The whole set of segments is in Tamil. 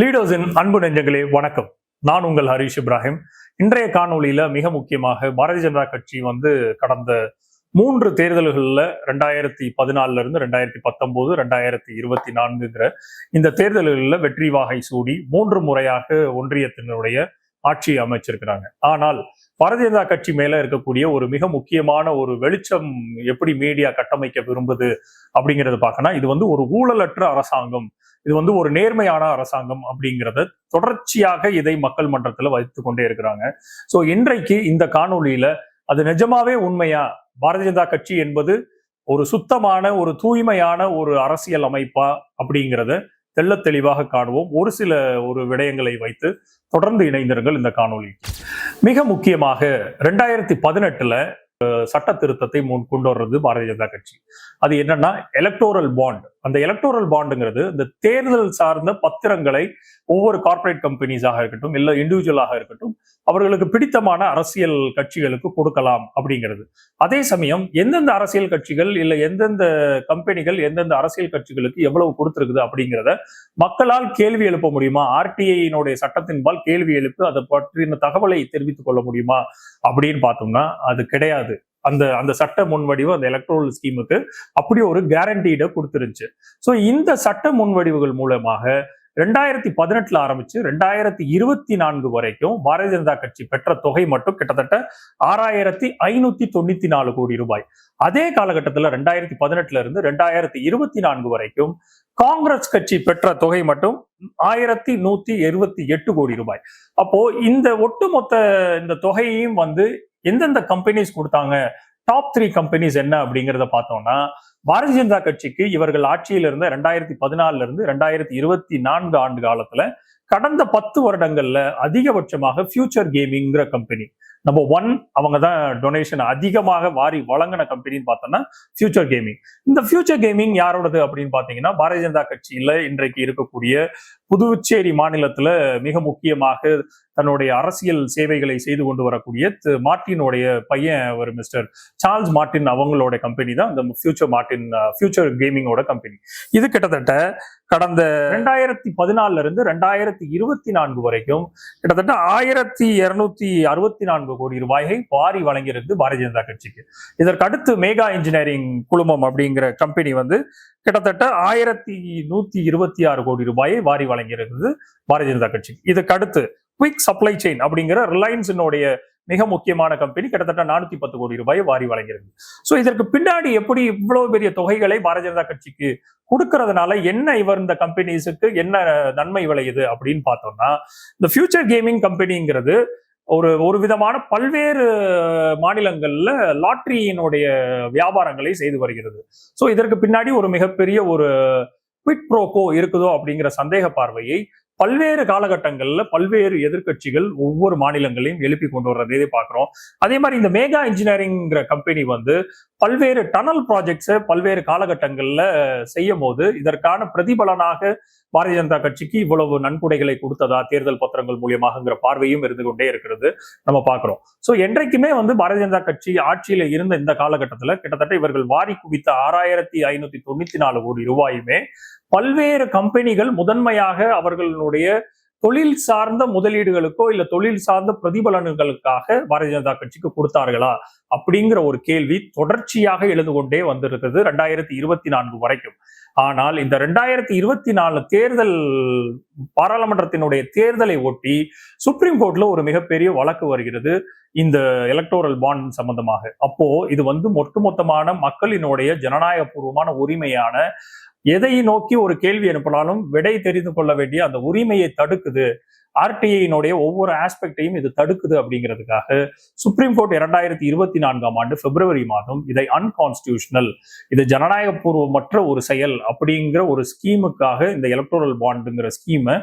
லீடர்ஸின் அன்பு நெஞ்சங்களே வணக்கம். நான் உங்கள் ஹரிஷ் இப்ராஹிம். இன்றைய காணொலியில மிக முக்கியமாக பாரதிய ஜனதா கட்சி வந்து கடந்த மூன்று தேர்தல்களில் ரெண்டாயிரத்தி பதினாலுல இருந்து ரெண்டாயிரத்தி பத்தொன்பது ரெண்டாயிரத்தி இருபத்தி நான்குங்கிற இந்த தேர்தல்களில் வெற்றி வாகை சூடி மூன்று முறையாக ஒன்றியத்தினுடைய ஆட்சியை அமைச்சிருக்கிறாங்க. ஆனால் பாரதிய ஜனதா கட்சி மேல இருக்கக்கூடிய ஒரு மிக முக்கியமான ஒரு வெளிச்சம் எப்படி மீடியா கட்டமைக்க விரும்புது அப்படிங்கறத பார்க்கணும் இது வந்து ஒரு ஊழலற்ற அரசாங்கம். இது வந்து ஒரு நேர்மையான அரசாங்கம் அப்படிங்கிறத தொடர்ச்சியாக இதை மக்கள் மன்றத்துல வைத்து கொண்டே இருக்கிறாங்க. சோ இன்றைக்கு இந்த காணொளியில அது நிஜமாவே உண்மையா? பாரதிய ஜனதா கட்சி என்பது ஒரு சுத்தமான ஒரு தூய்மையான ஒரு அரசியல் அமைப்பா அப்படிங்கிறத தெள்ள தெளிவாக காணுவோம். ஒரு சில ஒரு விடயங்களை வைத்து தொடர்ந்து இணைந்திருங்கள் இந்த காணொளி. மிக முக்கியமாக ரெண்டாயிரத்தி பதினெட்டுல சட்ட திருத்தத்தை முன் கொண்டு வர்றது பாரதிய ஜனதா கட்சி. அது என்னன்னா எலக்டோரல் பாண்ட் அந்த எலக்டோரல் பாண்டுங்கிறது இந்த தேர்தல் சார்ந்த பத்திரங்களை ஒவ்வொரு கார்ப்பரேட் கம்பெனிஸாக இருக்கட்டும் இல்லை இண்டிவிஜுவலாக இருக்கட்டும் அவர்களுக்கு பிடித்தமான அரசியல் கட்சிகளுக்கு கொடுக்கலாம் அப்படிங்கிறது. அதே சமயம் எந்தெந்த அரசியல் கட்சிகள் இல்ல எந்தெந்த கம்பெனிகள் எந்தெந்த அரசியல் கட்சிகளுக்கு எவ்வளவு கொடுத்துருக்குது அப்படிங்கிறத மக்களால் கேள்வி எழுப்ப முடியுமா? ஆர்டிஐனுடைய சட்டத்தின்பால் கேள்வி எழுப்பு அதை பற்றின தகவலை தெரிவித்துக் கொள்ள முடியுமா? அப்படின்னு பார்த்தோம்னா அது கிடையாது. அந்த அந்த சட்ட முன்வடிவு அந்த எலக்ட்ரோல் ஸ்கீமுக்கு அப்படி ஒரு கேரண்டீட கொடுத்துருந்துச்சு. ஸோ இந்த சட்ட முன்வடிவுகள் மூலமாக ரெண்டாயிரத்தி பதினெட்டுல ஆரம்பிச்சு ரெண்டாயிரத்தி இருபத்தி நான்கு வரைக்கும் பாரதிய ஜனதா கட்சி பெற்ற தொகை மட்டும் கிட்டத்தட்ட ஆறாயிரத்தி ஐநூத்தி தொண்ணூத்தி நாலு கோடி ரூபாய். அதே காலகட்டத்தில் ரெண்டாயிரத்தி பதினெட்டுல இருந்து ரெண்டாயிரத்தி இருபத்தி நான்கு வரைக்கும் காங்கிரஸ் கட்சி பெற்ற தொகை மட்டும் ஆயிரத்தி நூத்தி எழுபத்தி எட்டு கோடி ரூபாய். அப்போ இந்த ஒட்டுமொத்த இந்த தொகையையும் வந்து எந்தெந்த கம்பெனிஸ் கொடுத்தாங்க? டாப் த்ரீ கம்பெனிஸ் என்ன அப்படிங்கிறத பார்த்தோம்னா பாரதிய ஜனதா கட்சிக்கு இவர்கள் ஆட்சியில இருந்த ரெண்டாயிரத்தி பதினாலுல இருந்து ரெண்டாயிரத்தி இருபத்தி நான்கு ஆண்டு காலத்துல கடந்த பத்து வருடங்கள்ல அதிகபட்சமாக ஃபியூச்சர் கேமிங்கிற கம்பெனி நம்பர் ஒன் அவங்க தான் டொனேஷன் அதிகமாக வாரி வழங்கின கம்பெனின்னு பார்த்தோம்னா ஃபியூச்சர் கேமிங் இந்த ஃபியூச்சர் கேமிங் யாரோடது அப்படின்னு பாத்தீங்கன்னா பாரதிய ஜனதா கட்சியில இன்றைக்கு இருக்கக்கூடிய புதுச்சேரி மாநிலத்துல மிக முக்கியமாக தன்னுடைய அரசியல் சேவைகளை செய்து கொண்டு வரக்கூடிய மார்ட்டினுடைய பையன் ஒரு மிஸ்டர் சார்ல்ஸ் மார்ட்டின் அவங்களோட கம்பெனி தான் இந்த ஃபியூச்சர் மார்ட்டின் ஃபியூச்சர் கேமிங்கோட கம்பெனி இது கிட்டத்தட்ட கடந்த ரெண்டாயிரத்தி பதினாலுல இருந்து ரெண்டாயிரத்தி இருபத்தி நான்கு வரைக்கும் கிட்டத்தட்ட ஆயிரத்தி இருநூத்தி அறுபத்தி நான்கு கோடி ரூபாயை வாரி வழங்கியிருக்கு பாரதிய ஜனதா கட்சிக்கு. இதற்கடுத்து மேகா இன்ஜினியரிங் குழுமம் அப்படிங்கிற கம்பெனி வந்து கிட்டத்தட்ட ஆயிரத்தி நூத்தி இருபத்தி ஆறு கோடி ரூபாயை வாரி வழங்கியிருக்குது பாரதிய ஜனதா கட்சி. இதுக்கு அடுத்து குவிக் சப்ளை செயின் அப்படிங்கிற ரிலையன்ஸினுடைய மிக முக்கியமான கம்பெனி கிட்டத்தட்ட நானூத்தி பத்து கோடி ரூபாய் வாரி வழங்கியிருக்கு. ஸோ இதற்கு பின்னாடி எப்படி இவ்வளவு பெரிய தொகைகளை பாரதிய ஜனதா கட்சிக்கு கொடுக்கறதுனால என்ன இவர் இந்த கம்பெனிஸுக்கு என்ன நன்மை விளையுது அப்படின்னு பார்த்தோம்னா இந்த ஃபியூச்சர் கேமிங் கம்பெனிங்கிறது ஒரு ஒரு விதமான பல்வேறு மாநிலங்கள்ல லாட்ரியினுடைய வியாபாரங்களை செய்து வருகிறது. ஸோ இதற்கு பின்னாடி ஒரு மிகப்பெரிய ஒரு குவிட் ப்ரோக்கோ இருக்குதோ அப்படிங்கிற சந்தேக பார்வையை பல்வேறு காலகட்டங்கள்ல பல்வேறு எதிர்கட்சிகள் ஒவ்வொரு மாநிலங்களையும் எழுப்பி கொண்டு வர்றதே பார்க்கிறோம். அதே மாதிரி இந்த மேகா இன்ஜினியரிங்கிற கம்பெனி வந்து பல்வேறு டனல் ப்ராஜெக்ட்ஸை பல்வேறு காலகட்டங்கள்ல செய்யும் போது இதற்கான பிரதிபலனாக பாரதிய ஜனதா கட்சிக்கு இவ்வளவு நன்கொடைகளை கொடுத்ததா தேர்தல் பத்திரங்கள் மூலியமாகங்கிற பார்வையும் இருந்து கொண்டே இருக்கிறது நம்ம பார்க்குறோம். ஸோ என்றைக்குமே வந்து பாரதிய ஜனதா கட்சி ஆட்சியில இருந்த இந்த காலகட்டத்துல கிட்டத்தட்ட இவர்கள் வாரி குவித்த ஆறாயிரத்தி ஐநூத்தி தொண்ணூத்தி நாலு கோடி ரூபாயுமே பல்வேறு கம்பெனிகள் முதன்மையாக அவர்களுடைய தொழில் சார்ந்த முதலீடுகளுக்கோ இல்ல தொழில் சார்ந்த பிரதிபலன்களுக்காக பாரதிய ஜனதா கட்சிக்கு கொடுத்தார்களா அப்படிங்கிற ஒரு கேள்வி தொடர்ச்சியாக எழுந்து கொண்டே வந்திருக்கிறது ரெண்டாயிரத்தி இருபத்தி நான்கு வரைக்கும். ஆனால் இந்த ரெண்டாயிரத்தி இருபத்தி நாலு தேர்தல் பாராளுமன்றத்தினுடைய தேர்தலை ஒட்டி சுப்ரீம் கோர்ட்ல ஒரு மிகப்பெரிய வழக்கு வருகிறது இந்த எலக்டோரல் பாண்ட் சம்பந்தமாக. அப்போ இது வந்து ஒட்டுமொத்தமான மக்களினுடைய ஜனநாயகபூர்வமான உரிமையான எதை நோக்கி ஒரு கேள்வி அனுப்பினாலும் விடை தெரிந்து கொள்ள வேண்டிய அந்த உரிமையை தடுக்குது. ஆர்டிஐனுடைய ஒவ்வொரு ஆஸ்பெக்டையும் இது தடுக்குது அப்படிங்கிறதுக்காக சுப்ரீம் கோர்ட் இரண்டாயிரத்தி இருபத்தி நான்காம் ஆண்டு பிப்ரவரி மாதம் இதை அன்கான்ஸ்டியூஷனல் இது ஜனநாயகபூர்வமற்ற ஒரு செயல் அப்படிங்கிற ஒரு ஸ்கீமுக்காக இந்த எலக்ட்ரோரல் பாண்டுங்கிற ஸ்கீமை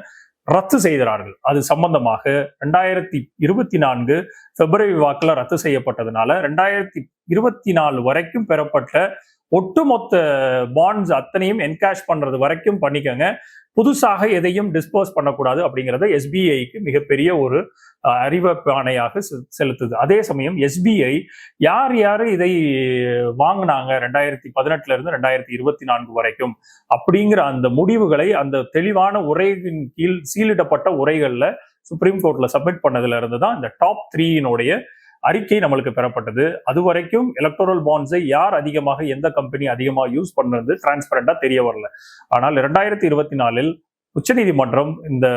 ரத்து செய்கிறார்கள். அது சம்பந்தமாக ரெண்டாயிரத்தி இருபத்தி நான்கு பிப்ரவரி வாக்கில் ரத்து செய்யப்பட்டதுனால ரெண்டாயிரத்தி இருபத்தி நாலு வரைக்கும் பெறப்பட்ட ஒட்டுமொத்த பாண்ட்ஸ் அத்தனையும் என்கேஷ் பண்றது வரைக்கும் பண்ணிக்கோங்க. புதுசாக எதையும் டிஸ்போஸ் பண்ணக்கூடாது அப்படிங்கிறத எஸ்பிஐக்கு மிகப்பெரிய ஒரு அறிவிப்பானையாக செ- செலுத்துது. அதே சமயம் எஸ்பிஐ யார் யார் இதை வாங்கினாங்க ரெண்டாயிரத்தி பதினெட்டுல இருந்து ரெண்டாயிரத்தி இருபத்தி நான்கு வரைக்கும்? அப்படிங்கிற அந்த முடிவுகளை அந்த தெளிவான உரையின் கீழ் சீலிடப்பட்ட உரைகள்ல சுப்ரீம் கோர்ட்ல சப்மிட் பண்ணதுல இருந்து தான் இந்த டாப் த்ரீயினுடைய அறிக்கை நம்மளுக்கு பெறப்பட்டது. அது வரைக்கும் எலக்டோரல் பாண்ட்ஸை யார் அதிகமாக எந்த கம்பெனி அதிகமாக யூஸ் பண்ணது டிரான்ஸ்பரண்டா தெரிய வரல. ஆனால் இரண்டாயிரத்தி இருபத்தி நாலில் உச்சநீதிமன்றம் இந்த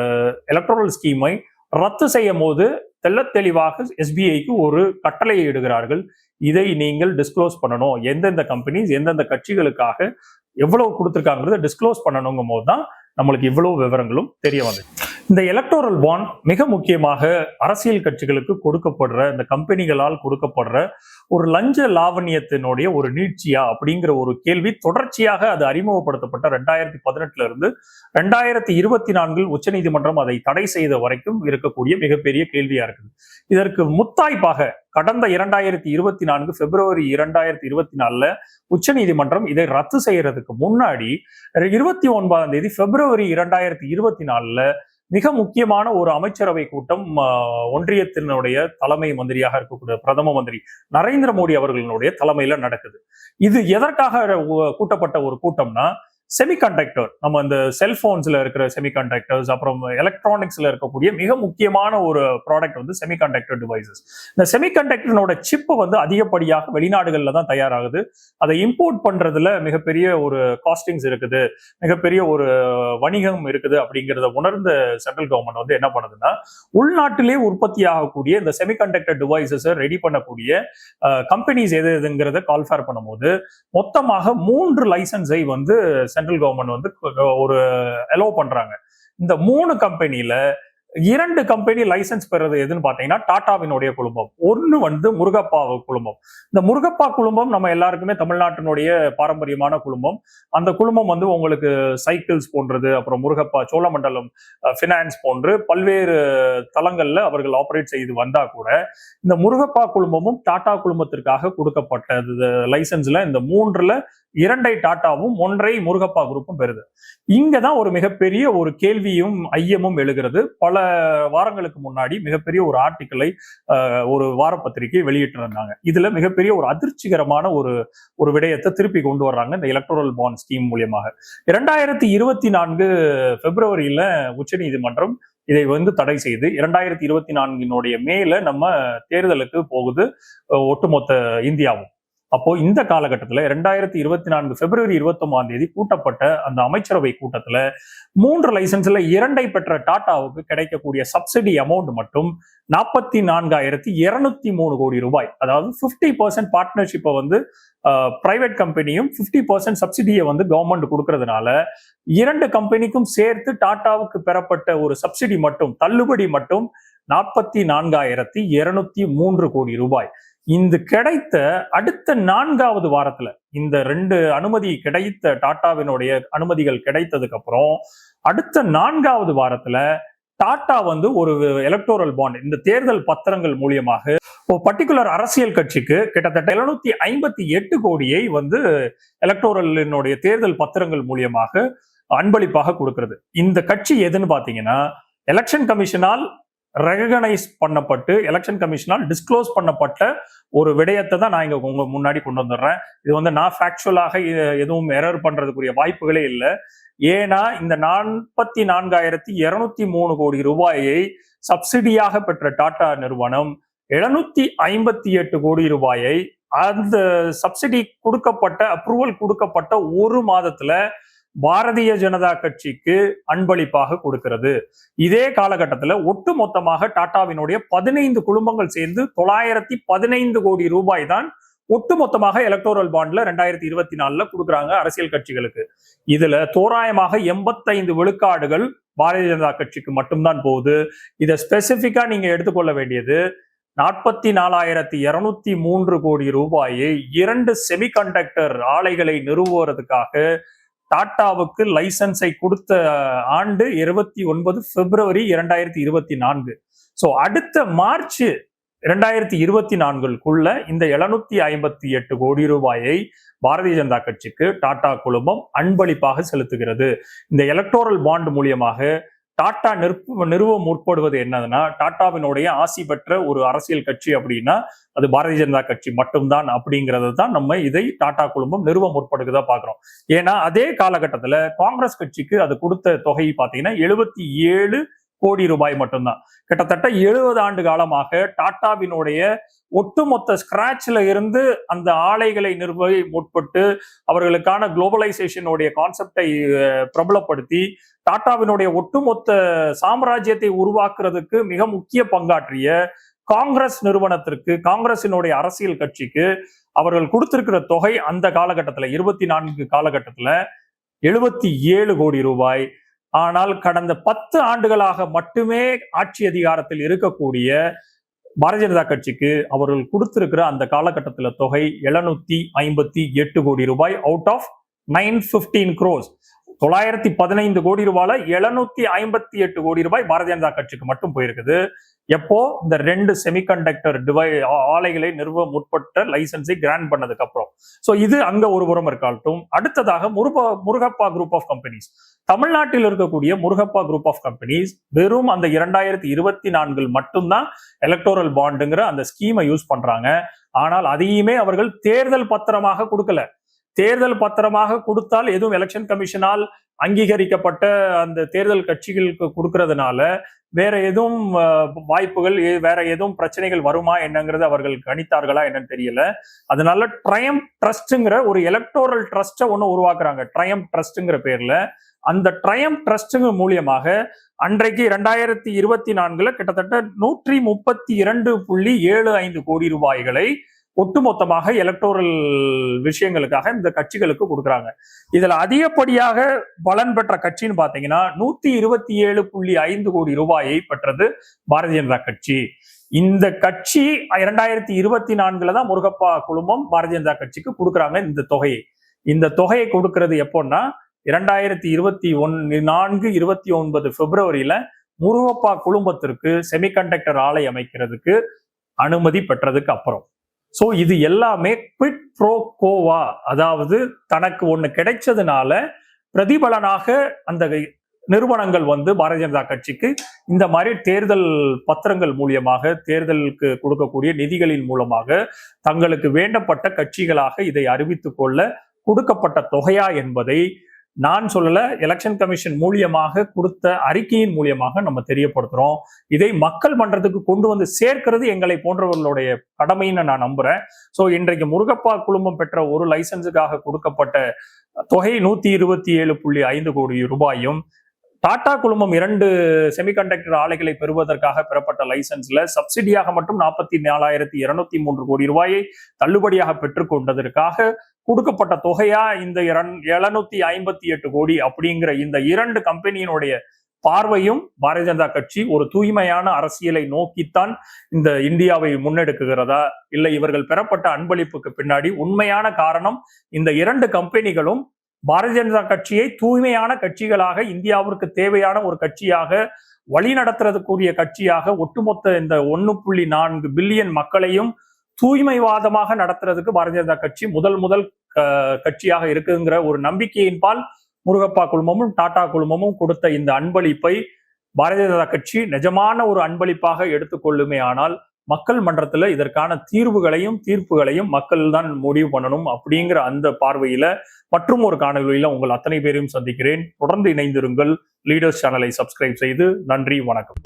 எலக்ட்ரல் ஸ்கீமை ரத்து செய்யும் போது தெள்ளத் தெளிவாக எஸ்பிஐக்கு ஒரு கட்டளையை இடுகிறார்கள். இதை நீங்கள் டிஸ்க்ளோஸ் பண்ணணும். எந்தெந்த கம்பெனிஸ் எந்தெந்த கட்சிகளுக்காக எவ்வளவு கொடுத்துருக்காங்கிறத டிஸ்க்ளோஸ் பண்ணணுங்கும் போது தான் நம்மளுக்கு இவ்வளவு விவரங்களும் தெரிய வந்து இந்த எலக்டோரல் பாண்ட் மிக முக்கியமாக அரசியல் கட்சிகளுக்கு கொடுக்கப்படுற இந்த கம்பெனிகளால் கொடுக்கப்படுற ஒரு லஞ்ச லாவண்யத்தினுடைய ஒரு நீட்சியா அப்படிங்கிற ஒரு கேள்வி தொடர்ச்சியாக அது அறிமுகப்படுத்தப்பட்ட ரெண்டாயிரத்தி பதினெட்டுல இருந்து ரெண்டாயிரத்தி இருபத்தி நான்கில் உச்சநீதிமன்றம் அதை தடை செய்த வரைக்கும் இருக்கக்கூடிய மிகப்பெரிய கேள்வியா இருக்குது. இதற்கு முத்தாய்ப்பாக கடந்த இரண்டாயிரத்தி இருபத்தி நான்கு பிப்ரவரி இரண்டாயிரத்தி இருபத்தி நாலுல உச்சநீதிமன்றம் இதை ரத்து செய்யறதுக்கு முன்னாடி இருபத்தி ஒன்பதாம் தேதி பிப்ரவரி இரண்டாயிரத்தி இருபத்தி நாலுல மிக முக்கியமான ஒரு அமைச்சரவை கூட்டம் ஆஹ், ஒன்றியத்தினுடைய தலைமை மந்திரியாக இருக்கக்கூடிய பிரதம மந்திரி நரேந்திர மோடி அவர்களினுடைய தலைமையில நடக்குது. இது எதற்காக கூட்டப்பட்ட ஒரு கூட்டம்னா செமிகண்டக்டர் நம்ம இந்த செல்போன்ஸ்ல இருக்கிற செமிகண்டக்டர்ஸ் அப்புறம் எலக்ட்ரானிக்ஸ்ல இருக்கக்கூடிய மிக முக்கியமான ஒரு ப்ராடக்ட் வந்து செமிகண்டக்டர் டிவைசஸ் இந்த செமிகண்டக்டரோட சிப்பு வந்து அதிகப்படியாக வெளிநாடுகள்ல தான் தயாராகுது. அதை இம்போர்ட் பண்றதுல மிகப்பெரிய ஒரு காஸ்டிங்ஸ் இருக்குது. மிகப்பெரிய ஒரு வணிகம் இருக்குது அப்படிங்கிறத உணர்ந்த சென்ட்ரல் கவர்மெண்ட் வந்து என்ன பண்ணுதுன்னா உள்நாட்டிலே உற்பத்தி ஆகக்கூடிய இந்த செமிகண்டக்டர் டிவைசஸை ரெடி பண்ணக்கூடிய கம்பெனிஸ் எது எதுங்கிறத கால்ஃபேர் பண்ணும்போது மொத்தமாக மூன்று லைசன்ஸை வந்து சென்ட்ரல் கவர்மெண்ட் வந்து ஒரு அலோவ் பண்றாங்க. இந்த மூணு கம்பெனியில இரண்டு கம்பெனி லைசன்ஸ் பெறது எதுன்னு பாத்தீங்கன்னா டாடாவினுடைய குழுமம். ஒன்னு வந்து முருகப்பா குழுமம். இந்த முருகப்பா குழுமம் நம்ம எல்லாருக்குமே தமிழ்நாட்டினுடைய பாரம்பரியமான குழுமம். அந்த குழுமம் வந்து உங்களுக்கு சைக்கிள்ஸ் போன்றது அப்புறம் முருகப்பா சோழமண்டலம் ஃபினான்ஸ் போன்று பல்வேறு தளங்கள்ல அவர்கள் ஆப்ரேட் செய்து வந்தா கூட இந்த முருகப்பா குழுமமும் டாடா குழுமத்திற்காக கொடுக்கப்பட்ட லைசன்ஸ்ல இந்த மூன்றுல இரண்டை டாட்டாவும் ஒன்றை முருகப்பா குரூப்பும் பெறுது. இங்கதான் ஒரு மிகப்பெரிய ஒரு கேள்வியும் ஐயமும் எழுகிறது. பல வாரங்களுக்கு முன்னாடி மிகப்பெரிய ஒரு ஆர்டிக்கிளை ஒரு வார பத்திரிகை வெளியிட்டிருந்தாங்க. இதுல மிகப்பெரிய ஒரு அதிர்ச்சிகரமான ஒரு ஒரு விடயத்தை திருப்பி கொண்டு வர்றாங்க இந்த எலக்ட்ரல் பாண்ட் ஸ்கீம் மூலியமாக. இரண்டாயிரத்தி இருபத்தி நான்கு பிப்ரவரியில உச்சநீதிமன்றம் இதை வந்து தடை செய்து இரண்டாயிரத்தி இருபத்தி நான்கினுடைய மேல நம்ம தேர்தலுக்கு போகுது ஒட்டுமொத்த இந்தியாவும். அப்போ இந்த காலகட்டத்துல ரெண்டாயிரத்தி இருபத்தி நான்கு பிப்ரவரி இருபத்தொன்பதாம் தேதி கூட்டப்பட்ட அந்த அமைச்சரவை கூட்டத்துல மூன்று லைசன்ஸ்ல இரண்டை பெற்ற டாட்டாவுக்கு கிடைக்கக்கூடிய சப்சிடி அமௌண்ட் மட்டும் நாற்பத்தி நான்காயிரத்தி இருநூத்தி மூணு கோடி ரூபாய். அதாவது பிப்டி பர்சன்ட் பார்ட்னர்ஷிப்பை வந்து பிரைவேட் கம்பெனியும் பிப்டி பர்சன்ட் சப்சிடியை வந்து கவர்மெண்ட் கொடுக்கறதுனால இரண்டு கம்பெனிக்கும் சேர்த்து டாட்டாவுக்கு பெறப்பட்ட ஒரு சப்சிடி மட்டும் தள்ளுபடி மட்டும் நாற்பத்தி நான்காயிரத்தி இருநூத்தி மூன்று கோடி ரூபாய். இந்த கிடைத்த அடுத்த நான்காவது வாரத்துல இந்த ரெண்டு அனுமதி கிடைத்த டாட்டாவினுடைய அனுமதிகள் கிடைத்ததுக்கு அப்புறம் அடுத்த நான்காவது வாரத்துல டாடா வந்து ஒரு எலக்டோரல் பாண்ட் இந்த தேர்தல் பத்திரங்கள் மூலியமாக ஒரு பர்டிகுலர் அரசியல் கட்சிக்கு கிட்டத்தட்ட எழுநூத்தி ஐம்பத்தி எட்டு கோடியை வந்து எலக்டோரலினுடைய தேர்தல் பத்திரங்கள் மூலியமாக அன்பளிப்பாக கொடுக்கிறது. இந்த கட்சி எதுன்னு பாத்தீங்கன்னா எலெக்ஷன் கமிஷனால் ரெகனைஸ் பண்ணப்பட்டு எலெக்ஷன் கமிஷனால் டிஸ்க்ளோஸ் பண்ணப்பட்ட ஒரு விடயத்தை தான் நான் இங்க உங்க முன்னாடி கொண்டு வந்துடுறேன். இது வந்து நான் ஃபேக்சுவலாக எதுவும் எரர் பண்றதுக்குரிய வாய்ப்புகளே இல்லை. ஏன்னா இந்த நாற்பத்தி நான்காயிரத்தி இருநூத்தி மூணு கோடி ரூபாயை சப்சிடியாக பெற்ற டாடா நிறுவனம் எழுநூத்தி ஐம்பத்தி எட்டு கோடி ரூபாயை அந்த சப்சிடி கொடுக்கப்பட்ட அப்ரூவல் கொடுக்கப்பட்ட ஒரு மாதத்துல பாரதிய ஜனதா கட்சிக்கு அன்பளிப்பாக கொடுக்கிறது. இதே காலகட்டத்தில் ஒட்டு மொத்தமாக டாட்டாவினுடைய பதினைந்து குடும்பங்கள் சேர்ந்து தொள்ளாயிரத்தி பதினைந்து கோடி ரூபாய் தான் ஒட்டு மொத்தமாக எலக்டோரல் பாண்ட்ல ரெண்டாயிரத்தி இருபத்தி நாலுல கொடுக்குறாங்க அரசியல் கட்சிகளுக்கு. இதுல தோராயமாக எண்பத்தைந்து விழுக்காடுகள் பாரதிய ஜனதா கட்சிக்கு மட்டும்தான் போகுது. இதை ஸ்பெசிபிக்கா நீங்க எடுத்துக்கொள்ள வேண்டியது நாற்பத்தி நாலாயிரத்தி இருநூத்தி மூன்று கோடி ரூபாயை இரண்டு செமிகண்டக்டர் ஆலைகளை நிறுவுவதற்காக டாட்டாவுக்கு லைசன்ஸை கொடுத்த ஆண்டு இருபத்தி ஒன்பது பிப்ரவரி இரண்டாயிரத்தி இருபத்தி நான்கு. ஸோ அடுத்த மார்ச் இரண்டாயிரத்தி இருபத்தி நான்குக்குள்ள இந்த எழுநூத்தி ஐம்பத்தி எட்டு கோடி ரூபாயை பாரதிய ஜனதா கட்சிக்கு டாடா குழுமம் அன்பளிப்பாக செலுத்துகிறது. இந்த எலக்டோரல் பாண்ட் மூலியமாக டாடா நிறுவ நிறுவ முற்படுவது என்னதுன்னா டாட்டாவினுடைய ஆசி பெற்ற ஒரு அரசியல் கட்சி அப்படின்னா அது பாரதிய ஜனதா கட்சி மட்டும்தான் அப்படிங்கிறது தான் நம்ம இதை டாடா குழுமம் நிறுவ முற்படுகிறதா பாக்குறோம் ஏன்னா அதே காலகட்டத்துல காங்கிரஸ் கட்சிக்கு அது கொடுத்த தொகை பாத்தீங்கன்னா எழுபத்தி ஏழு கோடி ரூபாய் மட்டும்தான். கிட்டத்தட்ட எழுபது ஆண்டு காலமாக டாட்டாவினுடைய ஒட்டுமொத்த ஸ்கிராச்ல இருந்து அந்த ஆலைகளை நிறுவ முற்பட்டு அவர்களுக்கான குளோபலைசேஷனுடைய கான்செப்டை பிரபலப்படுத்தி டாட்டாவினுடைய ஒட்டுமொத்த சாம்ராஜ்யத்தை உருவாக்குறதுக்கு மிக முக்கிய பங்காற்றிய காங்கிரஸ் நிறுவனத்திற்கு காங்கிரசினுடைய அரசியல் கட்சிக்கு அவர்கள் கொடுத்திருக்கிற தொகை அந்த காலகட்டத்தில் இருபத்தி நான்கு காலகட்டத்தில் எழுபத்தி ஏழு கோடி ரூபாய். ஆனால் கடந்த பத்து ஆண்டுகளாக மட்டுமே ஆட்சி அதிகாரத்தில் இருக்கக்கூடிய பாரதிய ஜனதா கட்சிக்கு அவர்கள் கொடுத்திருக்கிற அந்த காலகட்டத்துல தொகை எழுநூத்தி ஐம்பத்தி எட்டு கோடி ரூபாய் out of nine fifteen crores தொள்ளாயிரத்தி பதினைந்து கோடி ரூபாயில எழுநூத்தி ஐம்பத்தி எட்டு கோடி ரூபாய் பாரதிய ஜனதா கட்சிக்கு மட்டும் போயிருக்குது. எப்போ? இந்த ரெண்டு செமிகண்டக்டர் டிவை ஆலைகளை நிறுவ முற்பட்ட லைசன்ஸை கிராண்ட் பண்ணதுக்கு அப்புறம். ஸோ இது அங்க ஒரு புறம் இருக்காட்டும். அடுத்ததாக Muruga Murugappa group of companies தமிழ்நாட்டில் இருக்கக்கூடிய முருகப்பா குரூப் ஆஃப் கம்பெனிஸ் வெறும் அந்த இரண்டாயிரத்தி இருபத்தி நான்கில் மட்டும்தான் எலக்டோரல் பாண்டுங்கிற அந்த ஸ்கீமை யூஸ் பண்றாங்க. ஆனால் அதையுமே அவர்கள் தேர்தல் பத்திரமாக கொடுக்கல. தேர்தல் பத்திரமாக கொடுத்தால் எதுவும் எலெக்ஷன் கமிஷனால் அங்கீகரிக்கப்பட்ட அந்த தேர்தல் கட்சிகளுக்கு கொடுக்கறதுனால வேற எதுவும் வாய்ப்புகள் வேற எதுவும் பிரச்சனைகள் வருமா என்னங்கிறது அவர்கள் கணித்தார்களா என்னன்னு தெரியல. அதனால ட்ரயம் ட்ரஸ்ட்ங்கிற ஒரு எலக்டோரல் ட்ரஸ்ட்டை ஒன்று உருவாக்குறாங்க. ட்ரயம் ட்ரஸ்ட்ங்கிற பேர்ல. அந்த ட்ரயம் ட்ரஸ்ட்டுங்க மூலியமாக அன்றைக்கு இரண்டாயிரத்தி இருபத்தி நான்குல கிட்டத்தட்ட நூற்றி முப்பத்தி இரண்டு புள்ளி ஏழு ஐந்து கோடி ரூபாய்களை ஒட்டுமொத்தமாக எலக்டோரல் விஷயங்களுக்காக இந்த கட்சிகளுக்கு கொடுக்குறாங்க. இதுல அதிகப்படியாக பலன் பெற்ற கட்சின்னு பாத்தீங்கன்னா நூத்தி இருபத்தி ஏழு புள்ளி ஐந்து கோடி ரூபாயை பெற்றது பாரதிய ஜனதா கட்சி. இந்த கட்சி இரண்டாயிரத்தி இருபத்தி நான்குல தான் முருகப்பா குழுமம் பாரதிய ஜனதா கட்சிக்கு கொடுக்குறாங்க இந்த தொகையை. இந்த தொகையை கொடுக்கறது எப்போன்னா இரண்டாயிரத்தி இருபத்தி ஒன் நான்கு இருபத்தி ஒன்பது பிப்ரவரியில முருகப்பா குழுமத்திற்கு செமிகண்டக்டர் ஆலை அமைக்கிறதுக்கு அனுமதி பெற்றதுக்கு அப்புறம். ஸோ இது எல்லாமே குவிட் ப்ரோ கோவா அதாவது தனக்கு ஒன்று கிடைச்சதுனால பிரதிபலனாக அந்த நிறுவனங்கள் வந்து பாரதிய ஜனதா கட்சிக்கு இந்த மாதிரி தேர்தல் பத்திரங்கள் மூலியமாக தேர்தலுக்கு கொடுக்கக்கூடிய நிதிகளின் மூலமாக தங்களுக்கு வேண்டப்பட்ட கட்சிகளாக இதை அறிவித்துக் கொள்ள கொடுக்கப்பட்ட தொகையா என்பதை நான் சொல்லல எலெக்ஷன் கமிஷன் மூலியமாக கொடுத்த அறிக்கையின் மூலியமாக நம்ம தெரியப்படுத்துறோம். இதை மக்கள் மன்றத்துக்கு கொண்டு வந்து சேர்க்கிறது எங்களை போன்றவர்களுடைய கடமைன்னு நான் நம்புறேன். ஸோ இன்றைக்கு முருகப்பா குழுமம் பெற்ற ஒரு லைசன்ஸுக்காக கொடுக்கப்பட்ட தொகை நூத்தி இருபத்தி ஏழு புள்ளி ஐந்து கோடி ரூபாயும் டாடா குழுமம் இரண்டு செமிகண்டக்டர் ஆலைகளை பெறுவதற்காக பெறப்பட்ட லைசன்ஸ்ல சப்சிடியாக மட்டும் நாற்பத்தி நாலாயிரத்தி இருநூத்தி மூன்று கோடி ரூபாயை தள்ளுபடியாக பெற்றுக்கொண்டதற்காக கொடுக்கப்பட்ட தொகையா இந்த எழுநூத்தி ஐம்பத்தி எட்டு கோடி அப்படிங்கிற இந்த இரண்டு கம்பெனியினுடைய பார்வையும் பாரதிய ஜனதா கட்சி ஒரு தூய்மையான அரசியலை நோக்கித்தான் இந்த இந்தியாவை முன்னெடுக்குகிறதா? இல்லை இவர்கள் பெறப்பட்ட அன்பளிப்புக்கு பின்னாடி உண்மையான காரணம் இந்த இரண்டு கம்பெனிகளும் பாரதிய ஜனதா கட்சியை தூய்மையான கட்சிகளாக இந்தியாவிற்கு தேவையான ஒரு கட்சியாக வழி நடத்துறதுக்குரிய கட்சியாக ஒட்டுமொத்த இந்த ஒன்னு புள்ளி நான்கு பில்லியன் மக்களையும் தூய்மைவாதமாக நடத்துறதுக்கு பாரதிய ஜனதா கட்சி முதல் முதல் கட்சியாக இருக்குங்கிற ஒரு நம்பிக்கையின்பால் முருகப்பா குழுமமும் டாடா குழுமமும் கொடுத்த இந்த அன்பளிப்பை பாரதிய ஜனதா கட்சி நிஜமான ஒரு அன்பளிப்பாக எடுத்துக்கொள்ளுமே ஆனால் மக்கள் மன்றத்துல இதற்கான தீர்வுகளையும் தீர்ப்புகளையும் மக்கள் தான் முடிவு பண்ணணும் அப்படிங்கிற அந்த பார்வையில மற்றும் ஒரு காணொலியில உங்கள் அத்தனை பேரையும் சந்திக்கிறேன். தொடர்ந்து இணைந்திருங்கள். லீடர்ஸ் சேனலை சப்ஸ்கிரைப் செய்து நன்றி வணக்கம்.